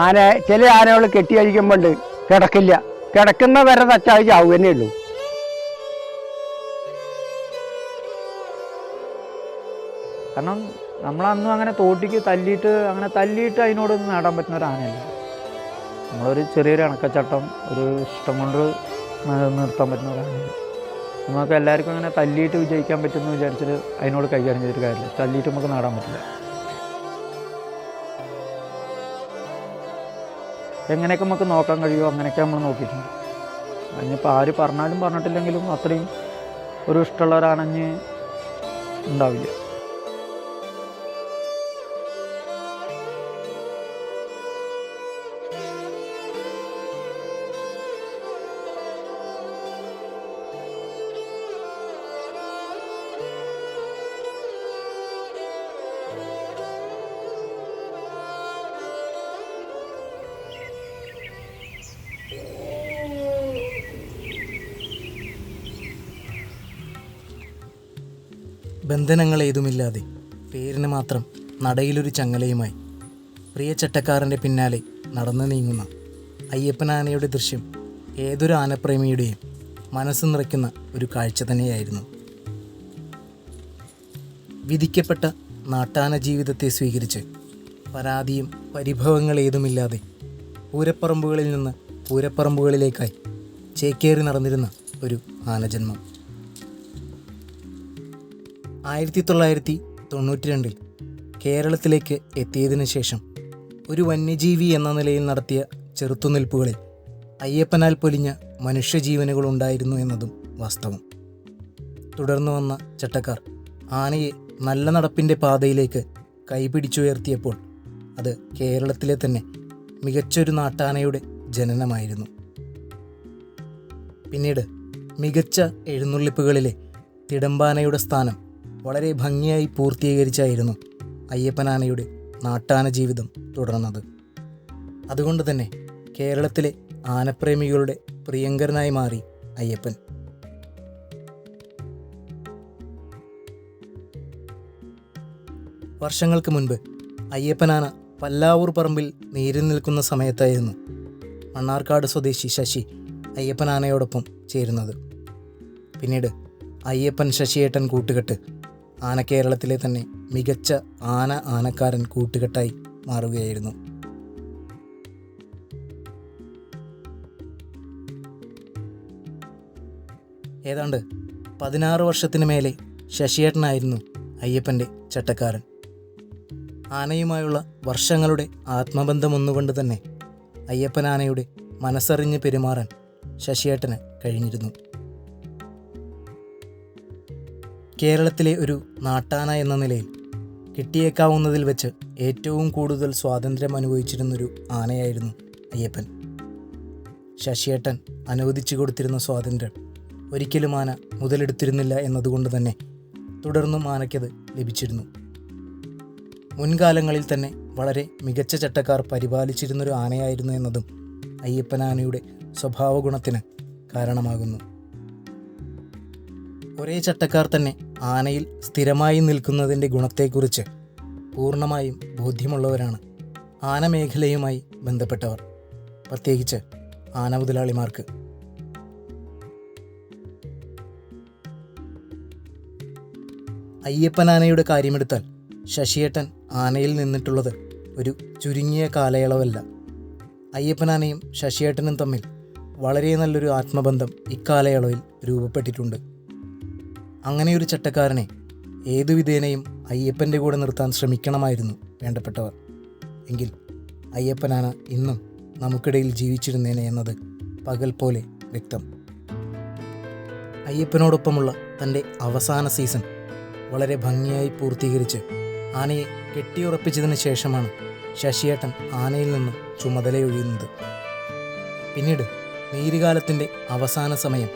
ആന ചില ആനകൾ കെട്ടി കഴിക്കുമ്പോണ്ട് കിടക്കില്ല. കിടക്കുന്ന വരെ തച്ചാൽ ചാവുക തന്നെ ഉള്ളൂ. കാരണം നമ്മളന്നും അങ്ങനെ തോട്ടിക്ക് തല്ലിയിട്ട് അങ്ങനെ തല്ലിയിട്ട് അതിനോട് നേടാൻ പറ്റുന്ന ഒരു ആനയല്ല. നമ്മളൊരു ചെറിയൊരു അണക്കച്ചട്ടം ഒരു ഇഷ്ടം കൊണ്ട് നിർത്താൻ പറ്റുന്ന ഒരു ആനയല്ല. നമുക്ക് എല്ലാവർക്കും അങ്ങനെ തല്ലിയിട്ട് വിജയിക്കാൻ പറ്റുമെന്ന് വിചാരിച്ചിട്ട് അതിനോട് കൈകാര്യം ചെയ്തിട്ട് കാര്യമില്ല. തല്ലിയിട്ട് നമുക്ക് നേടാൻ പറ്റില്ല. എങ്ങനെയൊക്കെ നമുക്ക് നോക്കാൻ കഴിയുമോ അങ്ങനെയൊക്കെ നമ്മൾ നോക്കിയിട്ടുണ്ട്. അതിനിപ്പോൾ ആര് പറഞ്ഞാലും പറഞ്ഞിട്ടില്ലെങ്കിലും അത്രയും ഒരു ഇഷ്ടമുള്ള ഉണ്ടാവില്ല. ഉണ്ടാവില്ല ബന്ധനങ്ങളേതുമില്ലാതെ പേരിന് മാത്രം നടയിലൊരു ചങ്ങലയുമായി പ്രിയ ചട്ടക്കാരന്റെ പിന്നാലെ നടന്നു നീങ്ങുന്ന അയ്യപ്പനാനയുടെ ദൃശ്യം ഏതൊരു ആനപ്രേമിയുടെയും മനസ്സ് നിറയ്ക്കുന്ന ഒരു കാഴ്ച തന്നെയായിരുന്നു. വിധിക്കപ്പെട്ട നാട്ടാന ജീവിതത്തെ സ്വീകരിച്ച് പരാതിയും പരിഭവങ്ങളേതുമില്ലാതെ പൂരപ്പറമ്പുകളിൽ നിന്ന് പൂരപ്പറമ്പുകളിലേക്കായി ചേക്കേറി നടന്നിരുന്ന ഒരു ആനജന്മം. ആയിരത്തി തൊള്ളായിരത്തി തൊണ്ണൂറ്റി രണ്ടിൽ കേരളത്തിലേക്ക് എത്തിയതിനു ശേഷം ഒരു വന്യജീവി എന്ന നിലയിൽ നടത്തിയ ചെറുത്തുനിൽപ്പുകളിൽ അയ്യപ്പനാൽ പൊലിഞ്ഞ മനുഷ്യജീവനുകളുണ്ടായിരുന്നു എന്നതും വാസ്തവം. തുടർന്നു വന്ന ചട്ടക്കാർ ആനയെ നല്ല നടപ്പിന്റെ പാതയിലേക്ക് കൈപിടിച്ചുയർത്തിയപ്പോൾ അത് കേരളത്തിലെ തന്നെ മികച്ചൊരു നാട്ടാനയുടെ ജനനമായിരുന്നു. പിന്നീട് മികച്ച എഴുന്നള്ളിപ്പുകളിലെ തിടമ്പാനയുടെ സ്ഥാനം വളരെ ഭംഗിയായി പൂർത്തീകരിച്ചായിരുന്നു അയ്യപ്പനാനയുടെ നാട്ടാന ജീവിതം തുടർന്നത്. അതുകൊണ്ട് തന്നെ കേരളത്തിലെ ആനപ്രേമികളുടെ പ്രിയങ്കരനായി മാറി അയ്യപ്പൻ. വർഷങ്ങൾക്ക് മുൻപ് അയ്യപ്പനാന പല്ലാവൂർ പറമ്പിൽ നീരിൽ നിൽക്കുന്ന സമയത്തായിരുന്നു മണ്ണാർക്കാട് സ്വദേശി ശശി അയ്യപ്പനാനയോടൊപ്പം ചേരുന്നത്. പിന്നീട് അയ്യപ്പൻ ശശിയേട്ടൻ കൂട്ടുകെട്ട് ആന കേരളത്തിലെ തന്നെ മികച്ച ആന ആനക്കാരൻ കൂട്ടുകെട്ടായി മാറുകയായിരുന്നു. ഏതാണ്ട് പതിനാറ് വർഷത്തിന് മേലെ ശശിയേട്ടനായിരുന്നു അയ്യപ്പന്റെ ചട്ടക്കാരൻ. ആനയുമായുള്ള വർഷങ്ങളുടെ ആത്മബന്ധം ഒന്നുകൊണ്ട് തന്നെ അയ്യപ്പൻ ആനയുടെ മനസ്സറിഞ്ഞ് പെരുമാറാൻ ശശിയേട്ടന് കഴിഞ്ഞിരുന്നു. കേരളത്തിലെ ഒരു നാട്ടാന എന്ന നിലയിൽ കിട്ടിയേക്കാവുന്നതിൽ വെച്ച് ഏറ്റവും കൂടുതൽ സ്വാതന്ത്ര്യം അനുഭവിച്ചിരുന്നൊരു ആനയായിരുന്നു അയ്യപ്പൻ. ശശിയേട്ടൻ അനുവദിച്ചു കൊടുത്തിരുന്ന സ്വാതന്ത്ര്യം ഒരിക്കലും ആന മുതലെടുത്തിരുന്നില്ല എന്നതുകൊണ്ട് തന്നെ തുടർന്നും ആനയ്ക്കത് ലഭിച്ചിരുന്നു. മുൻകാലങ്ങളിൽ തന്നെ വളരെ മികച്ച ചട്ടക്കാർ പരിപാലിച്ചിരുന്നൊരു ആനയായിരുന്നു എന്നതും അയ്യപ്പനാനയുടെ സ്വഭാവ ഗുണത്തിന് കാരണമാകുന്നു. ഒരേ ചട്ടക്കാർ തന്നെ ആനയിൽ സ്ഥിരമായി നിൽക്കുന്നതിന്റെ ഗുണത്തെക്കുറിച്ച് പൂർണമായും ബോധ്യമുള്ളവരാണ് ആന മേഖലയുമായി ബന്ധപ്പെട്ടവർ. പ്രത്യേകിച്ച് ആന മുതലാളിമാർക്ക് അയ്യപ്പൻ ആനയുടെ കാര്യമെടുത്താൽ ശശിയേട്ടൻ ആനയിൽ നിന്നിട്ടുള്ളത് ഒരു ചുരുങ്ങിയ കാലയളവല്ല. അയ്യപ്പനാനയും ശശിയേട്ടനും തമ്മിൽ വളരെ നല്ലൊരു ആത്മബന്ധം ഇക്കാലയളവിൽ രൂപപ്പെട്ടിട്ടുണ്ട്. അങ്ങനെയൊരു ചട്ടക്കാരനെ ഏതു വിധേനയും അയ്യപ്പന്റെ കൂടെ നിർത്താൻ ശ്രമിക്കണമായിരുന്നു വേണ്ടപ്പെട്ടവർ. എങ്കിൽ അയ്യപ്പനാണ് ഇന്നും നമുക്കിടയിൽ ജീവിച്ചിരുന്നേനെ എന്നത് പകൽ പോലെ വ്യക്തം. അയ്യപ്പനോടൊപ്പമുള്ള തന്റെ അവസാന സീസൺ വളരെ ഭംഗിയായി പൂർത്തീകരിച്ച് ആനയെ കെട്ടിയുറപ്പിച്ചതിന് ശേഷമാണ് ശശിയേട്ടൻ ആനയിൽ നിന്ന് ചുമതലയൊഴിയുന്നത് പിന്നീട് നീരുകാലത്തിന്റെ അവസാന സമയം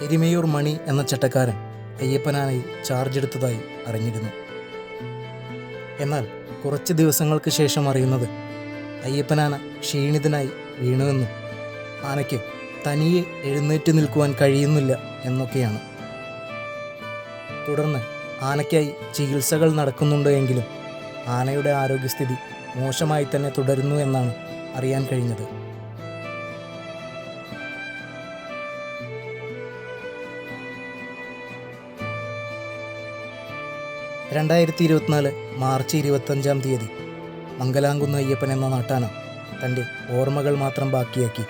എരിമയൂർ മണി എന്ന ചട്ടക്കാരൻ അയ്യപ്പനാനയിൽ ചാർജ് എടുത്തതായി അറിഞ്ഞിരുന്നു. എന്നാൽ കുറച്ച് ദിവസങ്ങൾക്ക് ശേഷം അറിയുന്നത് അയ്യപ്പനാന ക്ഷീണിതനായി വീണുവെന്നും ആനയ്ക്ക് തനിയെ എഴുന്നേറ്റ് നിൽക്കുവാൻ കഴിയുന്നില്ല എന്നൊക്കെയാണ്. തുടർന്ന് ആനയ്ക്കായി ചികിത്സകൾ നടക്കുന്നുണ്ട് എങ്കിലും ആനയുടെ ആരോഗ്യസ്ഥിതി മോശമായി തന്നെ തുടരുന്നു എന്നാണ് അറിയാൻ കഴിഞ്ഞത്. രണ്ടായിരത്തി ഇരുപത്തിനാല് മാർച്ച് ഇരുപത്തഞ്ചാം തീയതി മംഗലാംകുന്ന് അയ്യപ്പൻ എന്ന നാട്ടാന തന്റെ ഓർമ്മകൾ മാത്രം ബാക്കിയാക്കി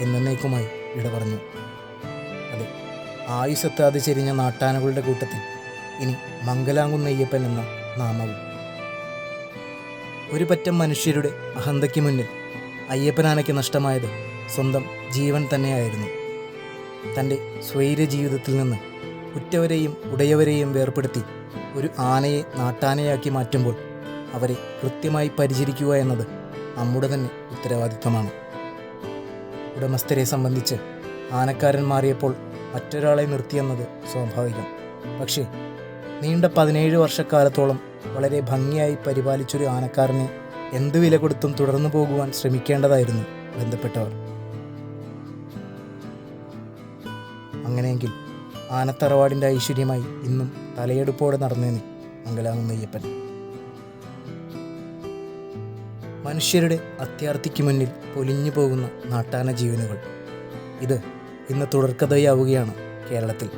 എന്നേക്കുമായി ഇട പറഞ്ഞു അതെ ആയുസെത്താതെ ചെരിഞ്ഞ നാട്ടാനകളുടെ കൂട്ടത്തിൽ ഇനി മംഗലാംകുന്ന് അയ്യപ്പൻ എന്ന നാമവും. ഒരു പറ്റം മനുഷ്യരുടെ അഹന്തയ്ക്ക് മുന്നിൽ അയ്യപ്പനാനയ്ക്ക് നഷ്ടമായത് സ്വന്തം ജീവൻ തന്നെയായിരുന്നു. തന്റെ സ്വൈര ജീവിതത്തിൽ നിന്ന് ഉറ്റവരെയും ഉടയവരെയും വേർപെടുത്തി ഒരു ആനയെ നാട്ടാനയാക്കി മാറ്റുമ്പോൾ അവരെ കൃത്യമായി പരിചരിക്കുക എന്നത് നമ്മുടെ തന്നെ ഉത്തരവാദിത്തമാണ് ഉടമസ്ഥരെ സംബന്ധിച്ച് ആനക്കാരൻ മാറിയപ്പോൾ മറ്റൊരാളെ നിർത്തിയെന്നത് സ്വാഭാവികം. പക്ഷേ നീണ്ട പതിനേഴ് വർഷക്കാലത്തോളം വളരെ ഭംഗിയായി പരിപാലിച്ചൊരു ആനക്കാരനെ എന്ത് വില കൊടുത്തും തുടർന്നു പോകുവാൻ ശ്രമിക്കേണ്ടതായിരുന്നു ബന്ധപ്പെട്ടവർ. അങ്ങനെയെങ്കിൽ ആനത്തറവാടിന്റെ ഐശ്വര്യമായി ഇന്നും തലയെടുപ്പോടെ നടന്നേനെ നെയ്യപ്പൻ. മനുഷ്യരുടെ അത്യാർത്തിക്ക് മുന്നിൽ പൊലിഞ്ഞു പോകുന്ന നാട്ടാന ജീവനുകൾ. ഇത് ഇന്ന് തുടർക്കഥയാവുകയാണ് കേരളത്തിൽ.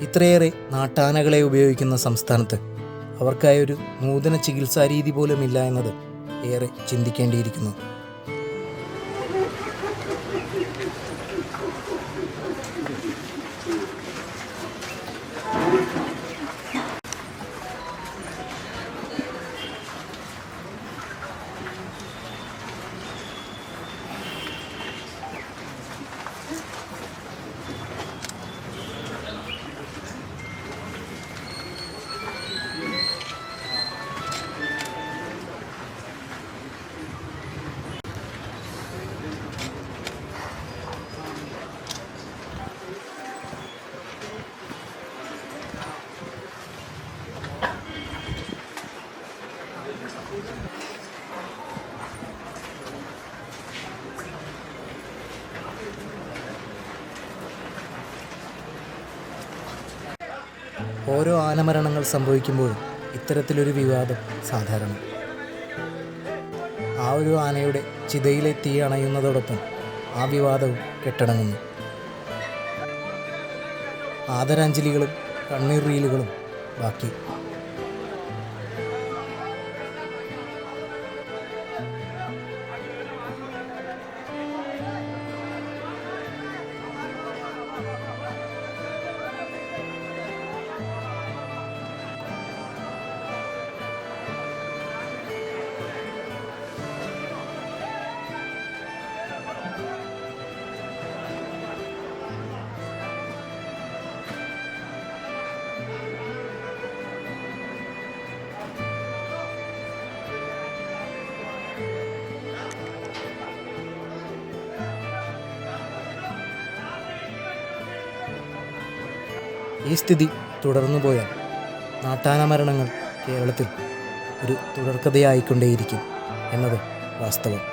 ഇത്രയേറെ നാട്ടാനകളെ ഉപയോഗിക്കുന്ന സംസ്ഥാനത്ത് അവർക്കായൊരു നൂതന ചികിത്സാരീതി പോലും ഇല്ല എന്നത് ഏറെ ചിന്തിക്കേണ്ടിയിരിക്കുന്നു. ഓരോ ആനമരണങ്ങൾ സംഭവിക്കുമ്പോഴും ഇത്തരത്തിലൊരു വിവാദം സാധാരണ. ആ ഒരു ആനയുടെ ചിതയിലെ തീ അണയുന്നതോടൊപ്പം ആ വിവാദവും കെട്ടടങ്ങുന്നു. ആദരാഞ്ജലികളും കണ്ണീർ റീലുകളും ബാക്കി. ഈ സ്ഥിതി തുടർന്നു പോയാൽ നാട്ടാന മരണങ്ങൾ കേരളത്തിൽ ഒരു തുടർക്കഥയായിക്കൊണ്ടേയിരിക്കും എന്നത് വാസ്തവം.